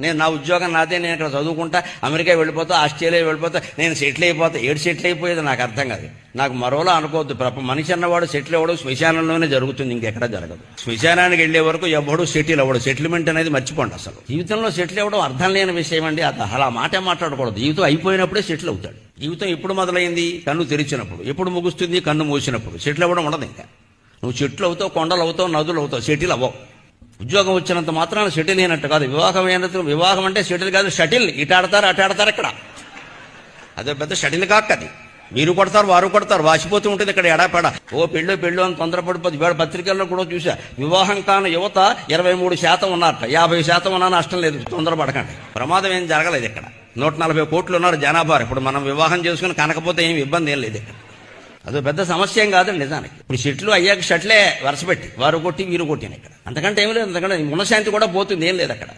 నేను నా ఉద్యోగం నాదే నేను ఇక్కడ చదువుకుంటా అమెరికా వెళ్ళిపోతా ఆస్ట్రేలియా వెళ్ళిపోతా నేను సెటిల్ అయిపోతా ఏడు సెటిల్ అయిపోయేది నాకు అర్థం కాదు. నాకు మరోలా అనుకోవద్దు. ప్రప మనిషి అన్నవాడు సెటిల్ అవ్వడం శ్మశానంలోనే జరుగుతుంది ఇంకెక్కడ జరగదు. శ్మశానానికి వెళ్ళే వరకు ఎవడు సెటిల్ అవ్వడు. సెటిల్మెంట్ అనేది మర్చిపోండి అసలు. జీవితంలో సెటిల్ అవ్వడం అర్థం లేని విషయం అండి. అది అలా మాటే మాట్లాడకూడదు. జీవితం అయిపోయినప్పుడే సెటిల్ అవుతాడు. జీవితం ఎప్పుడు మొదలైంది? కన్ను తెరిచినప్పుడు. ఎప్పుడు ముగుస్తుంది? కన్ను మూసినప్పుడు. సెటిల్ అవ్వడం ఉండదు ఇంకా. నువ్వు చెట్లు అవుతావు కొండలు అవుతావు నదులు అవుతావు సెటిల్ అవ్వవు. ఉద్యోగం వచ్చినంత మాత్రాన సెటిల్ అయినట్టు కాదు. వివాహం అయినంత వివాహం అంటే షటిల్ కాదు షటిల్. ఇటు ఆడతారు అటు ఆడతారు ఇక్కడ. అదే పెద్ద షటిల్ కాక్ అది. మీరు కొడతారు వారు కొడతారు. వాసిపోతూ ఉంటుంది ఇక్కడ ఎడాపెడ. ఓ పెళ్ళో పెళ్ళో అని తొందరపడిపోతుంది వేళ పత్రికల్లో కూడా చూసా వివాహం కాని యువత ఇరవై మూడు శాతం ఉన్నారట. యాభై శాతం ఉన్నా నష్టం లేదు. తొందరపడకండి. ప్రమాదం ఏం జరగలేదు ఇక్కడ. నూట నలభై కోట్లు ఉన్నారు జనాభా ఇప్పుడు మనం వివాహం చేసుకుని కనకపోతే ఏం ఇబ్బంది ఏం లేదు ఇక్కడ. అదో పెద్ద సమస్య ఏం కాదండి నిజానికి. ఇప్పుడు షెట్లు అయ్యాక షట్లే వరుసపెట్టి వారు కొట్టి వీరు కొట్టిన ఇక్కడ. అంతకంటే ఏం లేదు అంతకంటే మనశాంతి కూడా పోతుంది ఏం లేదు అక్కడ.